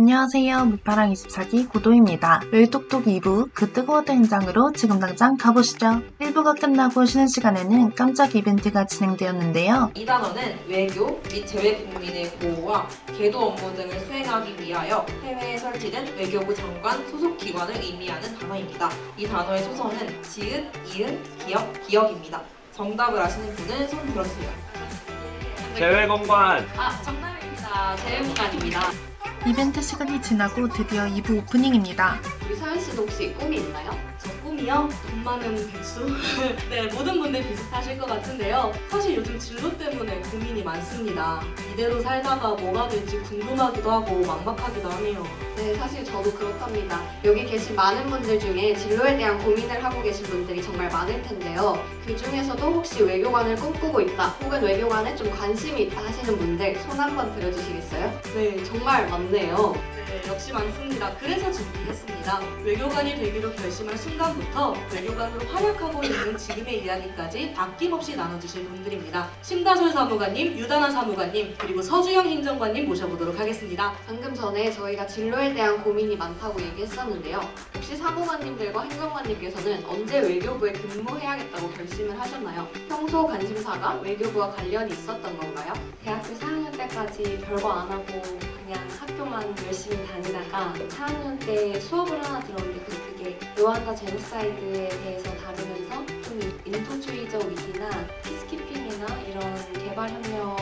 안녕하세요. 무파랑 24기 고도입니다. 웰톡톡 2부 그 뜨거웠던 현장으로 지금 당장 가보시죠. 1부가 끝나고 쉬는 시간에는 깜짝 이벤트가 진행되었는데요. 이 단어는 외교 및 재외 국민의 보호와 계도 업무 등을 수행하기 위하여 해외에 설치된 외교부 장관 소속 기관을 의미하는 단어입니다. 이 단어의 초성은 지읒, 이응, 기역, 기역입니다. 정답을 아시는 분은 손 들어주세요. 재외공관 아, 정답입니다. 재무관입니다. 이벤트 시간이 지나고 드디어 2부 오프닝입니다. 우리 서현 씨도 혹시 꿈이 있나요? 저 꿈이요? 돈 많은 백수? 네, 모든 분들 비슷하실 것 같은데요. 사실 요즘 진로 때문에 고민이 많습니다. 이대로 살다가 뭐가 될지 궁금하기도 하고 막막하기도 하네요. 네, 사실 저도 그렇답니다. 여기 계신 많은 분들 중에 진로에 대한 고민을 하고 계신 분들이 정말 많을 텐데요. 그 중에서도 혹시 외교관을 꿈꾸고 있다, 혹은 외교관에 좀 관심이 있다 하시는 분들 손 한번 들어주시겠어요? 네, 정말 많네요. 네, 역시 많습니다. 그래서 준비했습니다. 외교관이 되기로 결심한 순간부터 외교관으로 활약하고 있는 지금의 이야기까지 아낌없이 나눠주실 분들입니다. 심다솔 사무관님, 유다나 사무관님, 그리고 서주영 행정관님 모셔보도록 하겠습니다. 방금 전에 저희가 진로에 대한 고민이 많다고 얘기했었는데요. 혹시 사무관님들과 행정관님께서는 언제 외교부에 근무해야겠다고 결심을 하셨나요? 평소 관심사가 외교부와 관련이 있었던 건가요? 대학교 4학년 때까지 별거 안 하고 그냥 학교만 열심히 다니다가 4학년 때 수업을 하나 들었는데 그 그게 루안다 제노사이드에 대해서 다루면서 좀 인도주의적 위기나 피스키핑이나 이런 개발협력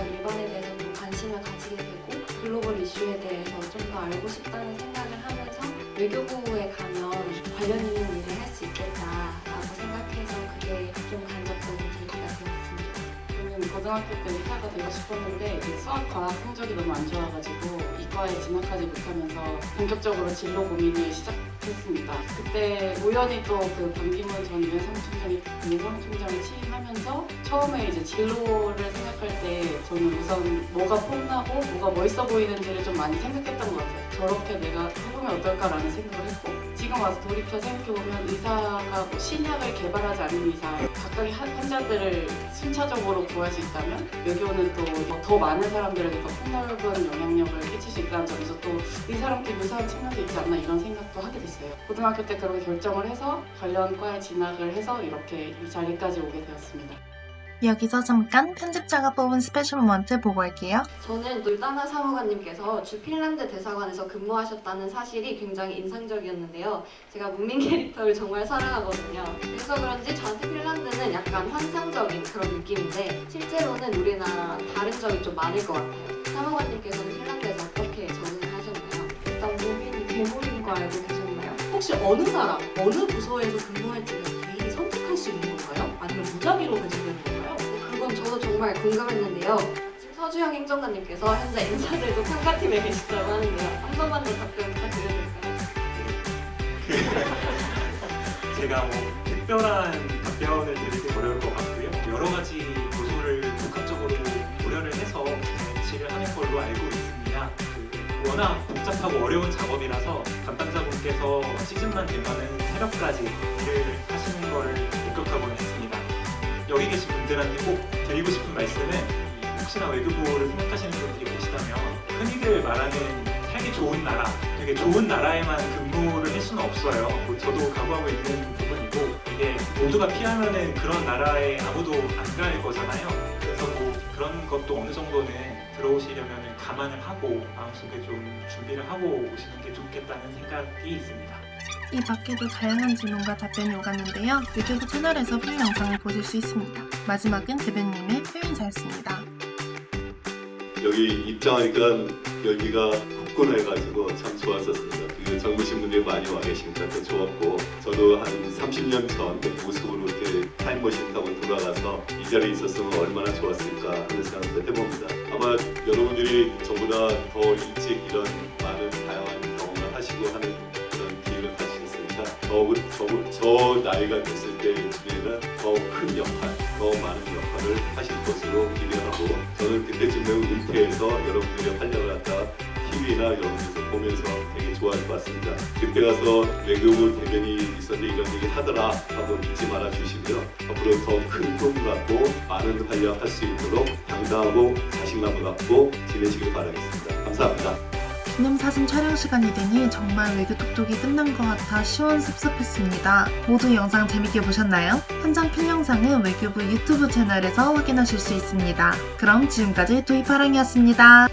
이슈에 대해서 좀 더 알고 싶다는 생각을 하면서 외교부에 가면 관련 있는 일을 할 수 있겠다라고 생각해서 그게 좀 간접적인 계기가 되었습니다. 저는 고등학교 때 의사가 되고 싶었는데 수학, 과학 성적이 너무 안 좋아가지고 이 과에 진학하지 못하면서 본격적으로 진로 고민을 시작했습니다. 그때 우연히 또 그 반기문 전 유엔 사무총장이 유엔 사무총장을 취임하면서 처음에 이제 진로를 생각할 때 저는 우선 뭐가 폼나고 뭐가 멋있어 보이는지를 좀 많이 생각했던 것 같아요. 저렇게 내가 해보면 어떨까라는 생각을 했고 지금 와서 돌이켜 생각해보면 의사가 뭐 신약을 개발하지 않는 이상 환- 환자들을 순차적으로 구할 수 있다면 외교는 또 더 많은 사람들에게 더 폭넓은 영향력을 끼칠 수 있다는 점에서 또 의사랑도 유사한 측면도 있지 않나 이런 생각도 하게 됐어요. 고등학교 때 그렇게 결정을 해서 관련 과에 진학을 해서 이렇게 이 자리까지 오게 되었습니다. 여기서 잠깐 편집자가 뽑은 스페셜 모먼트 보고 할게요. 저는 놀다나 사무관님께서 주 핀란드 대사관에서 근무하셨다는 사실이 굉장히 인상적이었는데요. 제가 문민 캐릭터를 정말 사랑하거든요. 그래서 그런지 저한테 핀란드는 약간 환상적인 그런 느낌인데 실제로는 우리나라 다른 점이 좀 많을 것 같아요. 사무관님께서는 핀란드에서 어떻게 적응을 하셨나요? 일단 무민이 괴물인 거 알고 계셨나요? 혹시 어느 나라, 어느 부서에서 근무할지는 정말 궁금했는데요. 서주영 행정관님께서 현재 인사들도 평가팀에 계시다고 하는데요. 한 번만 더 답변 부탁드려도 될까요? 제가 뭐 특별한 답변을 드리기 어려울 것 같고요. 여러 가지 요소를 복합적으로 고려를 해서 배치를 하는 걸로 알고 있습니다. 그 워낙 복잡하고 어려운 작업이라서 담당자분께서 시즌만 되면은 새벽까지 일을 하시는 걸 목격하곤 했습니다. 여기 계신 분들한테 꼭 말씀은 이 혹시나 외교부를 생각하시는 분들이 계시다면 흔히들 말하는 살기 좋은 나라, 되게 좋은 나라에만 근무를 할 수는 없어요. 뭐 저도 각오하고 있는 부분이고 이게 모두가 피하면은 그런 나라에 아무도 안 갈 거잖아요. 그래서 뭐 그런 것도 어느 정도는 들어오시려면 감안을 하고 마음속에 좀 준비를 하고 오시는 게 좋겠다는 생각이 있습니다. 이 밖에도 다양한 질문과 답변이 오갔는데요. 유튜브 채널에서 풀 영상을 보실 수 있습니다. 마지막은 대변님의 표현사였습니다. 여기 입장하니까 열기가 굳건해가지고 참 좋았었습니다. 그리고 젊으신 분들이 많이 와 계시니까 더 좋았고 저도 한 30년 전 모습으로 이렇게 타임머신 타고 돌아가서 이 자리에 있었으면 얼마나 좋았을까 하는 생각도 해봅니다. 아마 여러분들이 저보다 더 일찍 이런 많은 저, 저 나이가 됐을 때쯤에는 더 큰 역할, 더 많은 역할을 하실 것으로 기대하고 저는 그때쯤에 은퇴해서 여러분들의 활약을 갖다 TV나 데서 보면서 되게 좋아할 것 같습니다. 그때 가서 외교부 대변이 있었는데 이런 얘기 하더라 하고 잊지 말아 주시고요. 앞으로 더 큰 꿈을 갖고 많은 활약할 수 있도록 당당하고 자신감을 갖고 지내시길 바라겠습니다. 감사합니다. 기념사진 촬영 시간이 되니 정말 외교 톡톡이 끝난 것 같아 시원섭섭했습니다. 모두 영상 재밌게 보셨나요? 현장 필 영상은 외교부 유튜브 채널에서 확인하실 수 있습니다. 그럼 지금까지 도입하랑이었습니다.